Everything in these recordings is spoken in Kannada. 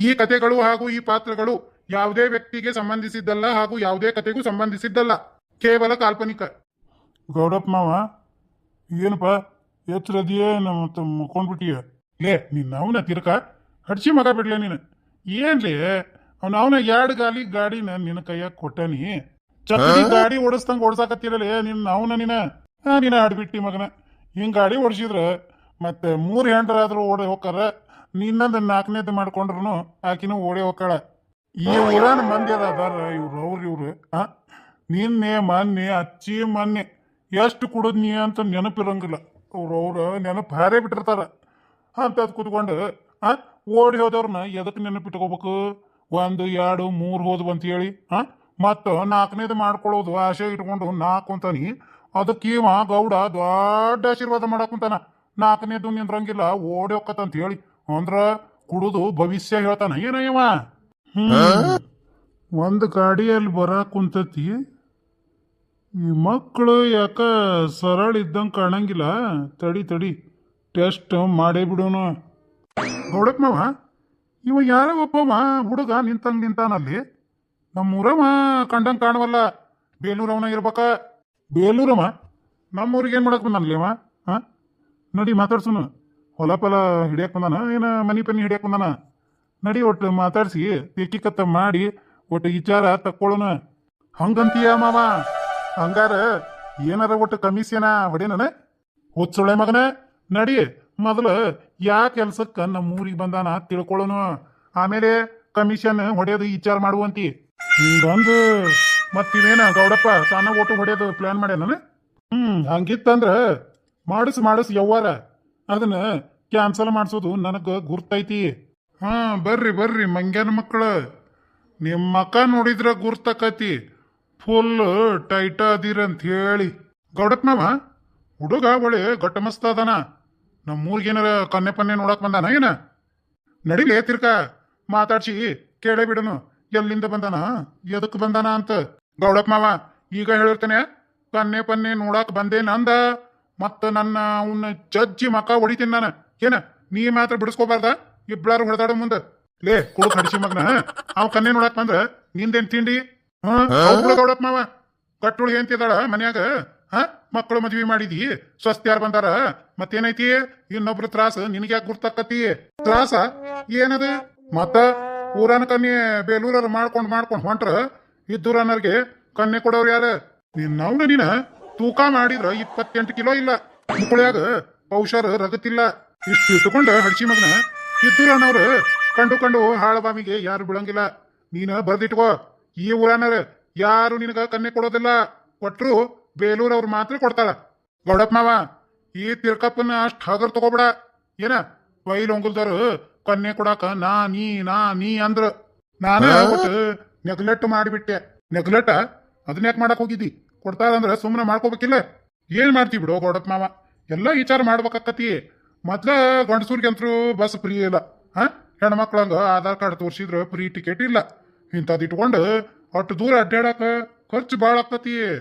ಈ ಕಥೆಗಳು ಹಾಗೂ ಈ ಪಾತ್ರಗಳು ಯಾವುದೇ ವ್ಯಕ್ತಿಗೆ ಸಂಬಂಧಿಸಿದ್ದಲ್ಲ ಹಾಗೂ ಯಾವುದೇ ಕಥೆಗೂ ಸಂಬಂಧಿಸಿದ್ದಲ್ಲ. ಕೇವಲ ಕಾಲ್ಪನಿಕ. ಗೌಡಪ್ಪ ಮಾವ ಏನಪ್ಪ ಎತ್ತರದಿಯೇ ನಮ್ಮ ಮುಕ್ಕೊಂಡ್ಬಿಟ್ಟಿಯ? ಲೇ ನಿನ್ನ ಅವನ ತಿರ್ಕ? ಹಡ್ಸಿ ಮಗ ಬಿಡ್ಲೆ ನೀನು. ಏನ್ಲೇ ಅವ್ನ ಅವನ ಎರಡು ಗಾಲಿ ಗಾಡಿನ ನಿನ್ನ ಕೈಯಾಗ ಕೊಟ್ಟನಿ. ಚಕ್ರಿ ಗಾಡಿ ಓಡಿಸ್ದಂಗ ಓಡ್ಸಾಕತ್ತಿರಲೇ ನಿನ್ನ ಅವನ ನೀನ? ನೀನ ಆಡ್ಬಿಟ್ಟಿ ಮಗನ. ಹಿಂಗ್ ಗಾಡಿ ಓಡಿಸಿದ್ರ ಮತ್ತೆ ಮೂರು ಹೆಂಡ್ರಾದ್ರೂ ಓಡಿ ಹೋಗಾರ ನಿನ್ನಂದ ನಾಲ್ಕನೇದು ಮಾಡ್ಕೊಂಡ್ರು ಆಕಿನೂ ಓಡಿ ಹೋಗ್ತಾಳ. ಈ ಊರಾನ ಮಂದಿ ಅದಾರ ಇವ್ರು, ಅವ್ರು ಇವ್ರು, ಆ? ನಿನ್ನೆ, ಮೊನ್ನೆ, ಅಚ್ಚಿ, ಮೊನ್ನೆ, ಎಷ್ಟು ಕುಡಿದ್ನಿ ಅಂತ ನೆನಪಿರಂಗಿಲ್ಲ. ಅವ್ರು ಅವ್ರು ನೆನಪು ಹಾರೇ ಬಿಟ್ಟಿರ್ತಾರ. ಅದು ಕೂತ್ಕೊಂಡು, ಆ? ಓಡಿ ಹೋದವ್ರನ್ನ ಎದಕ್ಕೆ ನೆನಪಿಟ್ಕೋಬೇಕು? ಒಂದು, ಎರಡು, ಮೂರು ಹೋದ್ವು ಅಂತ ಹೇಳಿ, ಆ? ಮತ್ತು ನಾಲ್ಕನೇದು ಮಾಡ್ಕೊಳ್ಳೋದು ಆಸೆ ಇಟ್ಕೊಂಡು ನಾಲ್ಕು ಅಂತಾನಿ ಅದಕ್ಕೆ ಇವ ಗೌಡ ದೊಡ್ಡ ಆಶೀರ್ವಾದ ಮಾಡಕ್ಕಂತಾನ ನಾಲ್ಕನೇದು ನಿಂದ್ರಂಗಿಲ್ಲ, ಓಡಿ ಹೋಗತ್ತಂತ ಹೇಳಿ. ಅಂದ್ರ ಕುಡುದು ಭವಿಷ್ಯ ಹೇಳ್ತಾನ. ಏನ ಇವ? ಒಂದು ಗಾಡಿಯಲ್ಲಿ ಬರಾ ಕುಂತತಿ. ಈ ಮಕ್ಕಳು ಯಾಕ ಸರಳ ಇದ್ದಂಗೆ ಕಾಣಂಗಿಲ್ಲ. ತಡಿ ತಡಿ. ಟೆಸ್ಟ್ ಮಾಡೇ ಬಿಡೋನು. ನೋಡಕ್ ಮಾವ ಇವ ಯಾರೋ ಒಬ್ಬವ ಹುಡುಗ ನಿಂತಂಗ್ ನಿಂತಾನಲ್ಲಿ ನಮ್ಮೂರವ ಕಂಡಂಗೆ ಕಾಣವಲ್ಲ. ಬೇಲೂರವನ ಇರ್ಬೇಕ. ಬೇಲೂರವ ನಮ್ಮೂರಿಗೆ ಏನು ಮಾಡಕ್ ಬಂದಾನಲ್ಲಿ ಅವ ಹಾಂ? ನಡಿ ಮಾತಾಡ್ಸುನು. ಹೊಲ ಪಲ ಹಿಡಿಯಕ್ಕೆ ಬಂದಾನ? ಏನ ಮನಿ ಪನಿ ಹಿಡಿಯಕ್ ಬಂದಾನ? ನಡಿ ಒಟ್ಟು ಮಾತಾಡ್ಸಿ ತೆಕ್ಕಿಕತ್ತ ಮಾಡಿ ಒಟ್ಟು ವಿಚಾರ ತಕ್ಕೊಳ್ಳೋಣ ಹಂಗಂತೀಯ ಮಾವ? ಹಂಗಾರ ಏನಾರ ಒಟ್ಟು ಕಮಿಷನ ಹೊಡೆನನ ಹೊತ್ಸೊಳೆ ಮಗನ? ನಡಿ, ಮೊದಲು ಯಾ ಕೆಲ್ಸಕ್ಕ ನಮ್ಮ ಊರಿಗೆ ಬಂದಾನ ತಿಳ್ಕೊಳ್ಳೋನು ಆಮೇಲೆ ಕಮಿಷನ್ ಹೊಡೆಯೋದು ವಿಚಾರ ಮಾಡುವಂತಿ. ಹಿಂಗೊಂದು ಮತ್ತಿವೇನ ಗೌಡಪ್ಪ ತಾನ ಒಟ್ಟು ಹೊಡೆಯೋದು ಪ್ಲಾನ್ ಮಾಡ್ಯಾನ ಹ್ಮ್, ಹಂಗಿತ್ತಂದ್ರ ಮಾಡಿಸ್ ಮಾಡಿಸ್, ಯವ್ವಾರ. ಅದನ್ನ ಕ್ಯಾನ್ಸಲ್ ಮಾಡಿಸೋದು ನನಗೆ ಗುರ್ತೈತಿ. ಹಾ, ಬರ್ರಿ ಬರ್ರಿ, ಮಂಗ್ಯಾನ ಮಕ್ಕಳು ನಿಮ್ಮ ಮಕ್ಕ ನೋಡಿದ್ರ ಗುರ್ತಕತಿ. ಫುಲ್ ಟೈಟ ಅದಿರಂತ ಹೇಳಿ. ಮಾವ, ಹುಡುಗ ಒಳ್ಳೆ ಗಟ್ಟ ಮಸ್ತ ಅದಾನ ನಮ್ಮೂರ್ಗೇನಾರ ಕನ್ನೆ ಪನ್ನೆ ನೋಡಕ್ ಬಂದಾನ ಏನ? ನಡಿಲಿ ತಿರ್ಕ ಮಾತಾಡ್ಸಿ ಕೇಳೇ ಬಿಡನು. ಎಲ್ಲಿಂದ ಬಂದಾನ? ಎದಕ್ ಬಂದಾನ ಅಂತ. ಗೌಡಪ್ಪ ಮಾವ, ಈಗ ಹೇಳಿರ್ತೇನೆ ಕನ್ನೆ ಪನ್ನೆ ನೋಡಕ್ ಬಂದೇನ ಅಂದ? ಮತ್ತ ನನ್ನ ಅವನ್ನ ಜಜ್ಜಿ ಮಕ ಹೊಡಿತೀನಿ ನಾನು. ಏನ? ನೀ ಮಾತ್ರ ಬಿಡಿಸ್ಕೋಬಾರ್ದ? ಇಬ್ಳಾರು ಹೊಡೆದಾಡ ಮುಂದೆ. ಲೇ ಕುಡುಕ್ ಹಡಿಸಿ ಮಗನ ಅವ್ ಕನ್ನೆ ನೋಡಕ್ ಬಂದ್ರ ನಿಂದೇನ್ ತಿಂಡಿ? ಹ್ಮ್ ಹೌದು ಗೌಡಪ್ಪ ಮಾವ. ಕಟ್ಟುಳು ಏನ್ತಿದಾಳ ಮನ್ಯಾಗ ಹ? ಮಕ್ಕಳು ಮದ್ವಿ ಮಾಡಿದಿ ಸ್ವಸ್ಥ ಯಾರು ಬಂದಾರ? ಮತ್ತೇನೈತಿ? ಇನ್ನೊಬ್ರು ತ್ರಾಸ ನಿನಗೆ ಯಾಕೆ ಗುರ್ತಕ್ಕತಿ ತ್ರಾಸ? ಏನದ? ಮತ್ತ ಊರನ ಕನ್ಯೆ ಬೇಲೂರ ಮಾಡ್ಕೊಂಡ್ ಮಾಡ್ಕೊಂಡ್ ಹೊಂಟ್ರ ಇದ್ದೂರನರ್ಗೆ ಕನ್ಯೆ ಕೊಡೋರು ಯಾರ? ನಿನ್ನವ್ನ ನೀನ? ತೂಕ ಮಾಡಿದ್ರ ಇಪ್ಪತ್ತೆಂಟು ಕಿಲೋ ಇಲ್ಲ. ಮುಕ್ಕಳ್ಯಾಗ ಪೌಷರ್ ರಗತಿಲ್ಲ. ಇಷ್ಟು ಇಟ್ಟುಕೊಂಡ ಹಡ್ಸಿ ಮಗನ ಅನ್ನೋರು ಕಂಡು ಕಂಡು ಹಾಳ ಬಾಮಿಗೆ ಯಾರು ಬಿಡಂಗಿಲ್ಲ ನೀನ ಬರ್ದಿಟ್ಕೋ. ಈ ಊರಾನರ ಯಾರು ನಿನಗ ಕನ್ನೆ ಕೊಡೋದಿಲ್ಲ. ಕೊಟ್ರು ಬೇಲೂರವ್ರು ಮಾತ್ರ ಕೊಡ್ತಾರ. ಗೌಡಪ್ಪ ಮಾವ ಈ ತಿರ್ಕಪ್ಪನ ಅಷ್ಟು ಹಗರ್ ತಗೋಬೇಡ. ಏನ? ಬೈಲ್ ಕನ್ನೆ ಕೊಡಾಕ ನಾ ನೀ ನಾ ನೀ ಅಂದ್ರ. ನಾನು ನೆಗ್ಲೆಟ್ ಮಾಡಿಬಿಟ್ಟೆ. ನೆಗ್ಲೆಟ್ ಅದನ್ನ ಯಾಕೆ ಮಾಡಕ್ ಹೋಗಿದ್ದಿ? ಕೊಡ್ತಾರಂದ್ರ ಸುಮ್ಮನೆ ಮಾಡ್ಕೋಬೇಕಿಲ್ಲ. ಏನ್ ಮಾಡ್ತಿ ಬಿಡು ಗೌಡಪ್ಪ ಮಾವ. ಎಲ್ಲ ವಿಚಾರ ಮಾಡ್ಬೇಕಾಕತಿ ಮೊದ್ಲ ಗಂಡಸೂರ್ಗಂತ್ರು ಬಸ್ ಫ್ರೀ ಇಲ್ಲ. ಹಾ? ಹೆಣ್ಮಕ್ಳಂಗ ಆಧಾರ್ ಕಾರ್ಡ್ ತೋರಿಸಿದ್ರ ಫ್ರೀ ಟಿಕೆಟ್ ಇಲ್ಲ. ಇಂಥದ್ದು ಇಟ್ಕೊಂಡು ಅಷ್ಟು ದೂರ ಅಡ್ಡಾಡಕ ಖರ್ಚು ಭಾಳ ಆಗ್ತತಿ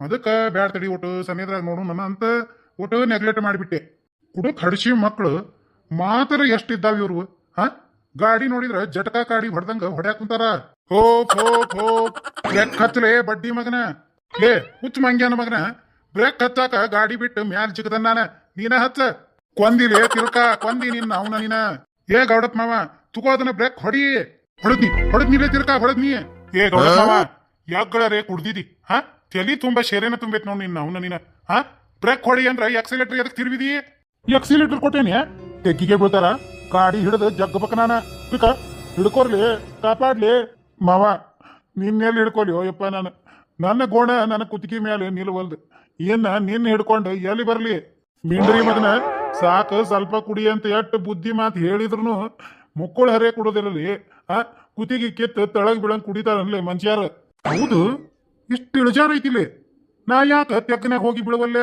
ಅದಕ್ಕೆ ಬ್ಯಾಡ ತಡಿ ಊಟ ಸಮಯದಾಗ ನೋಡೋಣ ಅಂತ ಊಟ ನೆಗ್ಲೆಕ್ಟ್ ಮಾಡಿಬಿಟ್ಟೆ. ಕುಡಕ್ ಹಡಿಸಿ ಮಕ್ಕಳು ಮಾತ್ರ ಎಷ್ಟಿದ್ದಾವ ಇವ್ರು? ಹಾ? ಗಾಡಿ ನೋಡಿದ್ರೆ ಜಟಕಾ ಗಾಡಿ ಹೊಡೆದಂಗ ಹೊಡ್ಯಾಕ್ ಕುಂತಾರ. ಹೋಪ್ ಹೋಪ್ ಹೋಪ್. ಎಕ್ ಹತ್ತಲೇ ಬಡ್ಡಿ ಮಗನ. ಲೇ, ಹುಚ್ಚ ಮಂಗ್ಯಾನ ಮಗನ. ಬ್ರೇಕ್ ಹತ್ತಾಕ ಗಾಡಿ ಬಿಟ್ಟು ಮ್ಯಾಲ ಜಿಗದ ನಾನ. ನೀನ ಹಚ್ಚ ಕೊಂದಿಲೇ ತಿರುಕ ಕೊಂದಿ ನಿನ್ನ ಅವನ ನೀನ. ಏ, ಗೌಡಪ್ಪ ಮಾವ ಅದನ್ನ ಬ್ರೇಕ್ ಹೊಡಿ. ಹೊಡದ್ನಿ ತಿರುಕ ಹೊಡದ್ನಿ. ಏ, ಗೌಡಪ್ಪ ಮಾವ ಯಾಕಗಳರೇ ಕುಡ್ದಿದಿ? ಹಾ? ತಲಿ ತುಂಬಾ ಶೇರೇನ ತುಂಬೈತ್ ನೋಡ್ ನಿನ್ನ ಅವನ ನೀನ. ಹಾ? ಬ್ರೇಕ್ ಹೊಡಿ ಅಂದ್ರ ಎಕ್ಸಿಲೇಟರ್ ಎದಕ್ ತಿರುವಿದಿ ಎಕ್ಸಿಲೇಟರ್ ಕೊಟ್ಟೇನೆ? ತೆಗ್ಗಿಗೆ ಬೀಳ್ತಾರ? ಗಾಡಿ ಹಿಡಿದು ಜಗ್ಗಬೇಕ ನಾನ. ಬಿಕ ಹಿಡ್ಕೋರ್ಲಿ, ಕಾಪಾಡ್ಲಿ. ಮಾವ, ನಿನ್ನೆಲ್ಲಿ ಹಿಡ್ಕೊಲಿ ಯಪ್ಪ ನಾನು. ನನ್ನ ಗೋಣ, ನನ್ನ ಕುತ್ತಿಗೆ ಮೇಲೆ ನಿಲ್ವಲ್ದು ಏನ, ನಿನ್ನ ಹಿಡ್ಕೊಂಡು ಎಲ್ಲಿ ಬರ್ಲಿ? ಮಿಂಡ್ರಿ ಮಗನ, ಸಾಕು, ಸ್ವಲ್ಪ ಕುಡಿ ಅಂತ ಎಟ್ಟು ಬುದ್ಧಿ ಮಾತು ಹೇಳಿದ್ರು ಮುಕ್ಕಳು ಹರೇ ಕುಡೋದಿರಲಿ. ಆ, ಕುತ್ತಿಗೆ ಕಿತ್ತು ತಳಗ್ ಬೀಳಂಗ್ ಕುಡಿತಾರನ್ಲಿ ಮನುಷ್ಯಾರ. ಹೌದು, ಇಷ್ಟು ಇಳಿಜಾರ ಐತಿಲಿ ನಾ ಯಾಕ ತೆಕ್ಕನಾಗ ಹೋಗಿ ಬಿಡವಲ್ಲ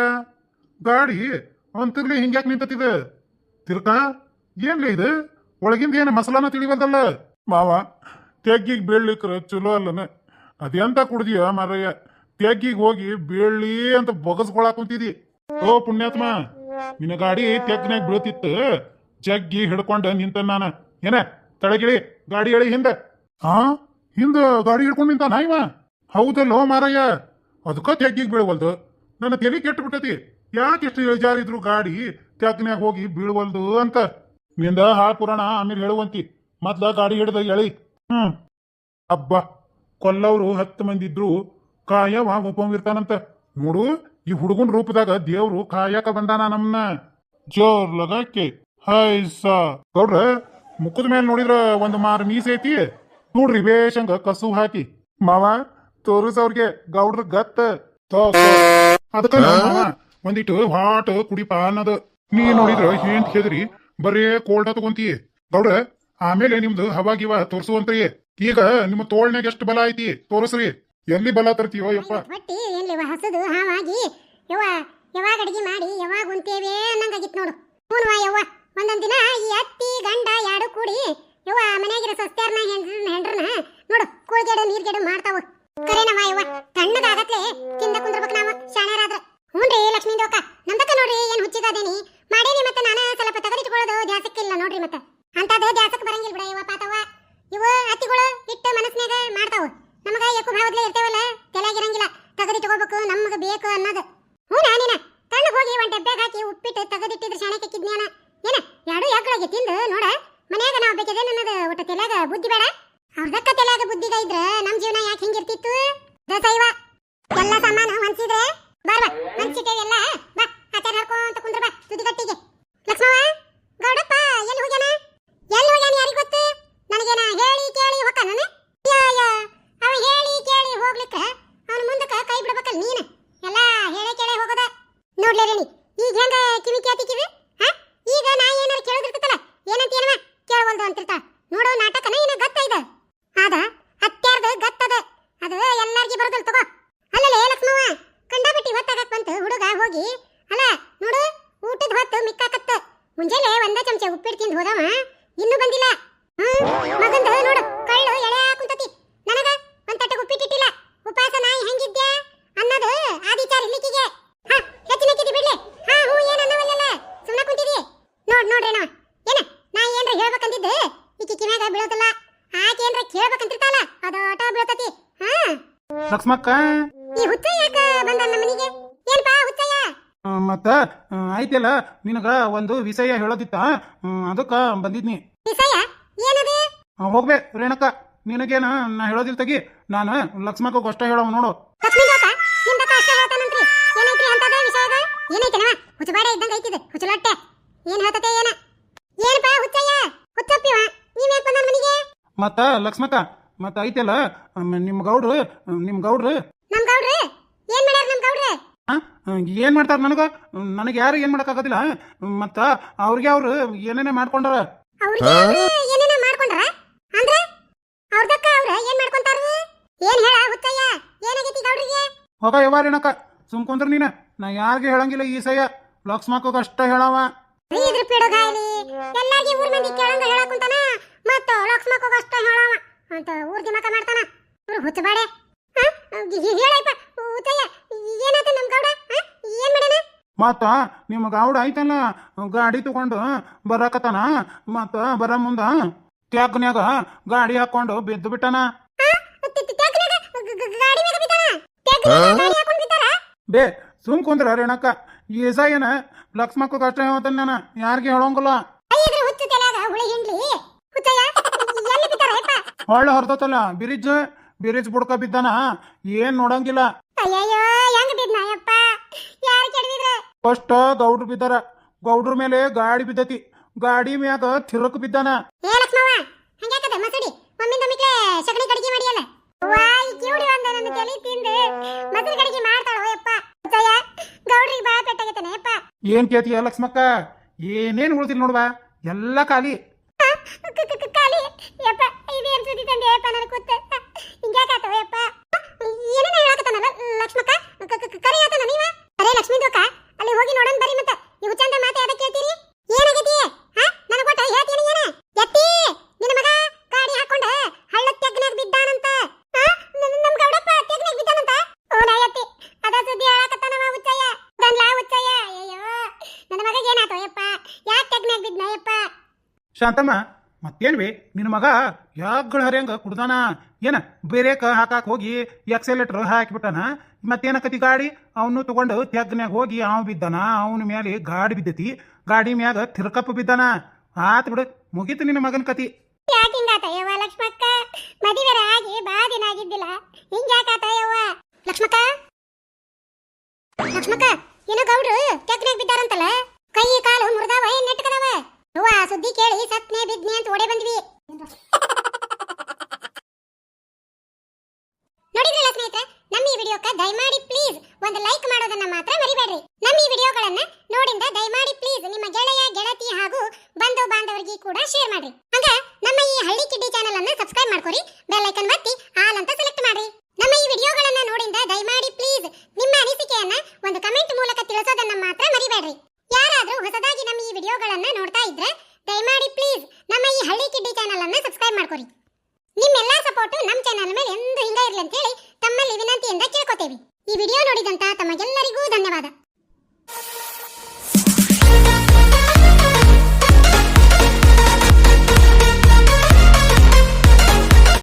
ಗಾಡಿ ಅಂತಿರ್ಲಿ ಹಿಂಗ್ಯಾಕ್ ನಿಂತತಿದ. ತಿರ್ಕ, ಏನ್ಲಿ ಇದು? ಒಳಗಿಂದ ಏನು ಮಸಲಾನ ತಿಳಿವಲ್ದಲ್ಲ? ಮಾವ, ತೆಗ್ಗಿಗೆ ಬೀಳ್ಲಿಕ್ರ ಚಲೋ ಅಲ್ಲನ. ಅದೆಂತ ಕುಡ್ದಿಯ ಮಾರಯ್ಯ ತೆಗ್ಗಿಗೆ ಹೋಗಿ ಬೀಳ್ಲಿ ಅಂತ ಬಗಸ್ಕೊಳಕ್ ಕುಂತಿದಿ. ಓ ಪುಣ್ಯಾತ್ಮ, ನಿನ್ನ ಗಾಡಿ ತೆಗ್ನಾಗ ಬೀಳ್ತಿತ್ತು. ಜಗ್ಗಿ ಹಿಡ್ಕೊಂಡ ನಿಂತ ನಾನ. ಏನ ತಳಗಿಳಿ ಗಾಡಿ ಎಳಿ ಹಿಂದೆ. ಹಾ ಹಿಂದ ಗಾಡಿ ಹಿಡ್ಕೊಂಡು ನಿಂತ ನಾಯ್ವ ಹೌದಲ್ಲೋ ಮಾರಯ್ಯ ಅದಕ್ಕ ತೆಗ್ಗಿಗೆ ಬೀಳವಲ್ದು. ನನ್ನ ತಲೆ ಕೆಟ್ಟು ಬಿಟ್ಟತಿ ಯಾಕೆ ಇಷ್ಟು ಇಳಿಜಾರಿದ್ರು ಗಾಡಿ ತೆಗ್ನಾಗ ಹೋಗಿ ಬೀಳವಲ್ದು ಅಂತ. ನಿಂದ ಹಾಳ್ ಪುರಾಣ ಆಮೇಲೆ ಹೇಳುವಂತಿ. ಮೊದ್ಲ ಗಾಡಿ ಹಿಡ್ದ ಎಳಿ. ಹ್ಮ್. ಅಬ್ಬ. ಕೊಲ್ಲವ್ರು ಹತ್ತು ಮಂದಿ ಇದ್ರು ಕಾಯವ ಒಬ್ಬವಿರ್ತಾನಂತ ನೋಡು, ಈ ಹುಡುಗನ ರೂಪದಾಗ ದೇವ್ರು ಕಾಯಕ ಬಂದಾನ ನಮ್ನ. ಜೋರ್ ಲಗಾಕೆ. ಹಾಯ್ ಸಾ. ಗೌಡ್ರ, ಮುಖದ ಮೇಲೆ ನೋಡಿದ್ರ ಒಂದು ಮಾರು ಮೀಸೈತಿ ನೋಡ್ರಿ, ಬೇಷಂಗ ಕಸು ಹಾಕಿ. ಮಾವ ತೋರಿಸ ಅವ್ರಿಗೆ ಗೌಡ್ರ ಗತ್ತ. ಅದಕ್ಕ ಒಂದಿಟ್ಟು ಹಾಟ್ ಕುಡಿಪ ಅನ್ನೋದು. ನೀ ನೋಡಿದ್ರ ಏನ್ ಹೇಳ್ರಿ ಬರೇ ಕೋಲ್ಡ ತಗೊಂತಿ ಗೌಡ್ರ, ಆಮೇಲೆ ನಿಮ್ದು ಹವಾಗಿವ ತೋರ್ಸುವಂತ್ರಿ ಈಗ ನಿಮ್ಮ ತೋಳ್ನಾಗ ಎಷ್ಟು ಬಲ ಐತಿ? ತೋರಿಸ್ರಿ. ಎಲ್ಲಿ ಬಲ ತರ್ತೀವೋ ಯಪ್ಪ ಹೊಟ್ಟಿ ಎಲ್ಲಿ ಹಸದು, ಹಾವಾಗಿ. ಯವ್ವ ಯಾವಾಗ ಅಡಿಗೆ ಮಾಡಿ ಯಾವಾಗ ಉಂತೇವೆ ಅನ್ನಂಗಾಗಿತ್ತು ನೋಡು. ಹೂನ್ವಾ ಯವ್ವ? ಒಂದೊಂದ್ ದಿನ ಈ ಅತ್ತಿ, ಗಂಡ ಎರಡು ಕೂಡಿ, ಯವ್ವ ಮನ್ಯಾಗಿರೋ ಸಸ್ತ್ಯಾರ್ನ ಹೆಂಡ್ರನ್ನ ಹೆಂಡ್ರನ್ನ ನೋಡು, ಕೂಳ್ಗೆಡ, ನೀರ್ಗೆಡ ಮಾಡ್ತಾವ. ಕರೆನವಾ ಯವ್ವ? ತಣ್ಣಗಾಗತ್ಲೆ ತಿಂದ ಕುಂದ್ರಬೇಕು ನಾವು, ಶಾಣ್ಯರಾದ್ರ. ಹ್ಞೂನ್ರಿ ಲಕ್ಷ್ಮೀ ದೋಕ ನಮ್ದಕ್ಕ ನೋಡ್ರಿ ಏನ್ ಹುಚ್ಚಿದಾದೇನಿ ಮಾಡೇನಿ ಮತ್ತೆ ನಾನು ಸ್ವಲ್ಪ ತಗದಿಟ್ಕೊಳ್ಳೋದು ದ್ಯಾಸಕ್ಕಿಲ್ಲ ನೋಡ್ರಿ ಮತ್ತೆ. ಅಂತದ ದ್ಯಾಸಕ್ಕೆ ಬರಂಗಿಲ್ಲ ಬಿಡ ಯವ್ವ ಪಾತವ್ವ. ಇವು ಯಾಕೋ ಭಾವದ್ಲೆ ಇರ್ತೇವಲ್ಲ? ತಲೆಯಾಗಿರಂಗಿಲ್ಲ. ತಗದಿಟ್ಕೋಬೇಕು ನಮಗ ಬೇಕು ಅನ್ನೋದು. ಹ್ಞೂ ನಾನೇನ ತಣ್ಣಗ್ ಹೋಗಿ ಒಂದ್ ಡಬ್ಬ್ಯಾಗ ಹಾಕಿ ಉಪ್ಪಿಟ್ಟು ತಗದಿಟ್ಟಿದ್ರೆ ಶಾಣಕ್ಕೆ ಕಿದ್ನೇನ ಏನ, ಎರಡು ಯಾಕಳಾಗಿ ತಿಂದು ಮನ್ಯಾಗ ನಾವು ಬೇಕಿದೆ ಅನ್ನೋದು ಒಟ್ಟ ತಲೆಯಾಗ ಬುದ್ಧಿ ಬೇಡ ಅವ್ರದಕ್ಕ ತಲೆಯಾಗ ಬುದ್ಧಿಗ ಇದ್ರ ನಮ್ ಜೀವನ ಯಾಕೆ ಹಿಂಗಿರ್ತಿತ್ತು ದಸೈವ ಎಲ್ಲ ಸಾಮಾನು ಹೊಂಚಿದ್ರೆ ಬಾರ್ವಾ ಹೊಂಚಿಟ್ಟೇವೆಲ್ಲ ಬಾ ಆಚಾರ ಹಾಡ್ಕೊಂತ ಕುಂದ್ರ ಬಾ ತುದಿಗಟ್ಟಿಗೆ ಲಕ್ಷ್ಮವ್ವ ಗೌಡಪ್ಪ ಎಲ್ಲಿ ಹೋಗ್ಯಾನ ಎಲ್ಲಿ ಹೋಗ್ಯಾನ ಯಾರಿಗ್ ಗೊತ್ತು ನನಗೇನ ಹೇಳಿ ಕೇಳಿ ಹೊಕ್ಕನ ಅವ ಹೇಳಿ ಕೇಳಿ ಹೋಗ್ಲಿಕ್ಕ ಅವನ ಮುಂದಕ್ಕ ಕೈ ಬಿಡ್ಬೇಕಲ್ಲ ನೀನು ಎಲ್ಲ ಹೇಳಿ ಕೇಳಿ ಹೋಗೋದ ನೋಡ್ಲೇ ರೇಣಿ ಈಗ ಹೆಂಗ ಕಿವಿ ಕೇತಿಕಿವಿ ಹಾ ಈಗ ನಾ ಏನಾರ ಕೇಳೋದಿರ್ತೈತಲ್ಲ ಏನಂತ ಏನವ ಅಂತಿರ್ತಾಳ ನೋಡೋ ನಾಟಕನ ಏನ ಗತ್ತ ಆದ ಅತ್ಯಾರ್ದ ಗತ್ತದ ಅದು ಎಲ್ಲಾರ್ಗಿ ಬರೋದಲ್ ತಗೋ ಅಲ್ಲಲೇ ಲಕ್ಷ್ಮವ್ವ ಕಂಡಾಬಿಟ್ಟಿ ಹೊತ್ತಾಗಕ್ ಬಂತು ಹುಡುಗ ಹೋಗಿ ಅಲ್ಲ ನೋಡು ಊಟದ ಹೊತ್ತು ಮಿಕ್ಕಾಕತ್ತ ಮುಂಜಾನೆ ಒಂದ ಚಮಚ ಉಪ್ಪಿಟ್ಟು ತಿಂದು ಹೋದವ ಇನ್ನೂ ಬಂದಿಲ್ಲ ಹ್ಮ್ ಮಗಂದ ನೋಡು ಕಳ್ಳು ಎಳೆ ಕುಂತತಿ ನನಗ ಒಂದ್ ತಟ್ಟೆ ಉಪ್ಪಿಟ್ಟಿಟ್ಟಿಲ್ಲ ಉಪವಾಸ ನಾಯಿ ಹೆಂಗಿದ್ಯಾ ಅನ್ನೋದು ಆದಿಚಾರ ಇಲ್ಲಿಕಿಗೆ ಹಾ ಹೆಚ್ಚಿನಕ್ಕಿದಿ ಬಿಡ್ಲಿ ಹಾ ಹೂ ಏನ್ ಅನ್ನವಲ್ಲಲ್ಲ ಸುಮ್ಮನೆ ಕುಂತಿದಿ ನೋಡ್ ನೋಡ್ರಿ ನಾವ ಏನ ನಾ ಏನ್ರ ಹೇಳ್ಬೇಕಂದಿದ್ದು ಈಕಿ ಕಿವ್ಯಾಗ ಬೀಳೋದಿಲ್ಲ ಆಕೆ ಏನ್ರ ಕೇಳ್ಬೇಕಂತಿರ್ತಾಳ ಅದೋಟ ಬೀಳ್ತತಿ ಹಾ ಲಕ್ಷ್ಮಕ್ಕ ಈ ಹುಚ್ಚ ಯಾಕ ಬಂದ ನಮ್ಮ ಮನೆಗೆ? ಏನ್ಪಾ ಹುಚ್ಚಯ್ಯ? ಮತ್ತ ಆ, ಐತಿಲ್ಲ ನಿನಗ ಒಂದು ವಿಷಯ ಹೇಳೋದಿತ್ತ? ಅದಕ್ಕ ಬಂದಿದ್ನಿ. ವಿಷಯ? ಏನದು? ಹೋಗ್ಬೇ ರೇಣಕ್ಕ ನಿನಗೇನ ನಾ ಹೇಳೋದಿಲ್ ತಗಿ. ನಾನು ಲಕ್ಷ್ಮಕ್ಕ ಅಷ್ಟ ಹೇಳವ ನೋಡು. ಕಷ್ಟ ಮತ್ತ ಲಕ್ಷ್ಮಕ್ಕ ಮತ್ತ ಐತೆಲ್ಲ ನಿಮ್ಮ ನಿಮ್ ಗೌಡ್ರು ನಿಮ್ ಗೌಡ್ರು? ನಮ್ ಗೌಡ್ರು? ಏನ್ ಮಾಡ್ಯಾರ ನಮ್ ಗೌಡ್ರು? ಆ, ಮಾಡ್ತಾರೆ ಮಾಡ್ತಾರ ನನಗ? ನನಗೆ ಯಾರು ಏನ್ ಮಾಡಕ್ಕಾಗೋದಿಲ್ಲ ಮತ್ತ ಅವ್ರಿಗೆ ಅವ್ರು ಏನೇನೇ ಮಾಡ್ಕೊಂಡಾರ? ಅವ್ರಿಗೆ ಏನೇನ ಮಾಡ್ಕೊಂಡ್ರ? ಅಂದ್ರ? ಅವ್ರದಕ್ಕ ಅವ್ರ ಏನ್ ಮಾಡ್ಕೊಂತಾರ? ಏನು ಹೇಳ ಹುಚ್ಚಯ್ಯ? ಏನಾಗೈತಿ ಗೌಡ್ರಿಗೆ? ಹೋಗ ಯವ್ವ ಏನಕ್ಕ ಸುಮ್ ಕುಂದ್ರ ನೀನ. ನಾ ಯಾರಿಗೆ ಹೇಳಂಗಿಲ್ಲ ಈ ಸಯ ಲಕ್ಷ್ಮಕ್ಕ ಅಷ್ಟ ಹೇಳವ. ಇದ್ರ ಪಿಡುಗಾಯ್ಲಿ ಎಲ್ಲಾರ್ಗಿ ಊರ್ ಮಂದಿ ಕೇಳಂಗ ಹೇಳಕುಂತಾನ ಮತ್ತ ಲಕ್ಷ್ಮಕ್ಕ ಅಷ್ಟ ಹೇಳವ. ಅಂತ ಊರ್ ದಿಮಕ ಮಾಡ್ತಾನ. ಇವ್ರು ಹುಚ್ಚಬಾಡೆ. ಹ? ಹೇಳಪ್ಪ ಹುಚ್ಚಯ್ಯ ಏನಾತ ನಮ್ ಗೌಡ? ಹ? ಏನ್ ಮಾಡ್ಯಾನ? ಮತ್ತ ನಿಮ್ಮ ಗೌಡ ಐತಲ್ಲ ಗಾಡಿ ತಗೊಂಡು ಬರಾಕತ್ತಾನ? ಮತ್ತ ಬರ ಮುಂದ ಟ್ಯಾಕ್ನ್ಯಾಗ ಗಾಡಿ ಹಾಕೊಂಡು ಬಿದ್ದು ಬಿಟ್ಟನ? ಬೇ ಸುಮ್ ಕುಂದ್ರ ರೇಣಕ್ಕ. ಏಸ ಏನ ಲಕ್ಷ್ಮಕ್ಕ ಕಷ್ಟ ಹೇಳ್ತಾನ ನಾನು. ಯಾರಿಗೆ ಹೇಳೋಂಗಿಲ್ಲ ಐದ್ರ ಹುಚ್ಚು ತಲೆಯಾಗ ಹುಳಿ ಹಿಂಡ್ಲಿ ಹುಚ್ಚಯ್ಯ ಎಲ್ಲಿ ಬಿದ್ದಾರ ಯಪ್ಪ ಹೊಳ್ಳ ಹೊರತಲ್ಲ ಬಿರಿಜ್ ಬಿರಿಜ್ ಬುಡ್ಕ ಬಿದ್ದಾನ ಏನ್ ನೋಡಂಗಿಲ್ಲ. ಫಸ್ಟ್ ಗೌಡ್ರು ಬಿದ್ದಾರ ಗೌಡ್ರ ಮೇಲೆ ಗಾಡಿ ಬಿದ್ದತಿ ಗಾಡಿ ಮ್ಯಾಗ ತಿರಕ್ ಬಿದ್ದಾನ. ಏನ್ ಕೇಳ್ತೀಯ ಲಕ್ಷ್ಮಕ್ಕ? ಏನೇನ್ ಉಳ್ತಿಲ್ ನೋಡ್ವಾ? ಎಲ್ಲ ಖಾಲಿ ಕ- ಕ- ಕ- ಕಾಲಿ ಯಪ್ಪ ಇದೇನ್ ಸುದ್ದಿ ತಂದೆ ಯಪ್ಪ ನನಗೆ ಕೂತ ಹಿಂಗ್ಯಾಕಾತವ ಯಪ್ಪ ಏನೇನ ಹೇಳಕತ್ತಾನಲ್ಲ ಲಕ್ಷ್ಮಕ್ಕ ಕ- ಕ- ಕ- ಕರಿ ಆತನ ನೀವ ಅರೇ ಲಕ್ಷ್ಮೀ ದೋಕ ಅಲ್ಲಿ ಹೋಗಿ ನೋಡೋಣ ಬರ್ರಿ ಮತ್ತ ಇವು ಚಂದ ಮಾತೆ ಅದಕ್ಕೆ ಕೇಳ್ತೀರಿ ಏನಾಗೈತಿ ಹಾ ನನಗೆ ಕೊಟ್ಟ ಹೇಳ್ತೀನಿ ಏನ ಎತ್ತಿ ನಿನ್ನ ಮಗ ಗಾಡಿ ಹಾಕೊಂಡ ಹಳ್ಳ ತೆಗ್ನಾಗ ಬಿದ್ದಾನಂತ ಹಾ? ನನ್- ನಮ್ ಗೌಡಪ್ಪ ತೆಗ್ನಾಗ ಬಿದ್ದಾನಂತ ಓನಾ ಎತ್ತಿ ಅದ ಸುದ್ದಿ ಹೇಳಕತ್ತಾನವ ಹುಚ್ಚಯ್ಯ ದನ್ಲಾ ಹುಚ್ಚಯ್ಯ ಅಯ್ಯೋ ನನ್ನ ಮಗ ಏನಾತೋ ಯಪ್ಪ ಯಾಕೆ ತೆಗ್ನಾಗ ಬಿದ್ನ ಯಪ್ಪ ಶಾಂತಮ್ಮ ಮತ್ತೇನ್ವಿ ನಿನ್ನ ಮಗ ಯಾಗಳು ಹರಿಯಂಗ ಕುಡ್ದಾನ? ಏನ ಕ ಹಾಕಾಕ ಹೋಗಿ ಎಕ್ಸೆಲೆಟ್ರ್ ಹಾಕಿಬಿಟ್ಟಾನ? ಮತ್ತೇನಕತಿ ಗಾಡಿ? ಅವನು ತಗೊಂಡು ತೆಗ್ನ್ಯಾಗ ಹೋಗಿ ಅವನು ಬಿದ್ದಾನ, ಅವನ ಮೇಲೆ ಗಾಡಿ ಬಿದ್ದೈತಿ, ಗಾಡಿ ಮ್ಯಾಗ ತಿರ್ಕಪ್ಪ ಬಿದ್ದಾನ. ಆತ್ ಬಿಡು, ಮುಗೀತು ನಿನ್ನ ಮಗನ ಕತಿ. ಲಕ್ಷ್ಮಕ್ಕ? ಬಾ ದಿನ ಆಗಿದ್ದಿಲ್ಲ. ಯವ್ವ ಲಕ್ಷ್ಮಕ್ಕ? ಲಕ್ಷ್ಮಕ್ಕ, ಏನೋ ಗೌಡ್ರು ಕೆಕ್ನಾಗ ಬಿದ್ದಾರಂತಲ್ಲ? ಕೈ ಕಾಲು ಮುರಿದಾವ, ಏನ್ ನೆಟ್ಕದವ? ಯವ್ವ, ಸುದ್ದಿ ಕೇಳಿ, ಸತ್ನೆ ಬಿದ್ನೆ ಅಂತ ಓಡೇ ಬಂದ್ವಿ. ನೋಡಿದ್ರಲ್ಲ ಸ್ನೇಹಿತರೆ, ನಮ್ಮ ಈ ವಿಡಿಯೋಕ್ಕ ದಯಮಾಡಿ ಪ್ಲೀಸ್ ಒಂದು ಲೈಕ್ ಮಾಡೋದನ್ನ ಮಾತ್ರ ಮರಿಬೇಡ್ರಿ. ನಮ್ಮ ಈ ವಿಡಿಯೋಗಳನ್ನ ನೋಡಿಂದ ದಯಮಾಡಿ ಪ್ಲೀಸ್ ನಿಮ್ಮ ಗೆಳೆಯ, ಗೆಳತಿ ಹಾಗೂ ಬಂಧು ಬಾಂಧವರಿಗೆ ಕೂಡ ಶೇರ್ ಮಾಡ್ರಿ. ಹಂಗ ನಮ್ಮ ಈ ಹಳ್ಳಿ ಕಿಡ್ಡಿ ಚಾನೆಲ್ ಅನ್ನ ಸಬ್ಸ್ಕ್ರೈಬ್ ಮಾಡ್ಕೊರಿ ಬೆಲ್ ಐಕನ್ ಒತ್ತಿ ಆಲ್ ಅಂತ ಸೆಲೆಕ್ಟ್ ಮಾಡ್ರಿ. ನಮ್ಮ ಈ ವಿಡಿಯೋಗಳನ್ನ ನೋಡಿಂದ ದಯಮಾಡಿ ಪ್ಲೀಸ್ ನಿಮ್ಮ ಅನಿಸಿಕೆಯನ್ನ ಒಂದು ಕಮೆಂಟ್ ಮೂಲಕ ತಿಳಿಸೋದನ್ನ ಮಾತ್ರ ಮರಿಬೇಡ್ರಿ. ಯಾರಾದ್ರೂ ಹೊಸದಾಗಿ ನಮ್ಮ ಈ ವಿಡಿಯೋಗಳನ್ನ ನೋಡ್ತಾ ಇದ್ರೆ ದಯಮಾಡಿ ಪ್ಲೀಸ್ ನಮ್ಮ ಈ ಹಳ್ಳಿ ಕಿಡ್ಡಿ ಚಾನೆಲ್ ಅನ್ನ ಸಬ್ಸ್ಕ್ರೈಬ್ ಮಾಡ್ಕೊರಿ. ನಿಮ್ಮೆಲ್ಲಾ ಸಪೋರ್ಟ್ ನಮ್ಮ ಚಾನೆಲ್ ಮೇಲೆ ಎಂದು ಹಿಂಗ ಇರ್ಲಿ ಅಂತ ಹೇಳಿ ತಮ್ಮಲ್ಲಿ ವಿನಂತಿಯಿಂದ ಕೇಳ್ಕೊತೇವೆ. ಈ ವಿಡಿಯೋ ನೋಡಿದಂತ ತಮಗೆಲ್ಲರಿಗೂ ಧನ್ಯವಾದ.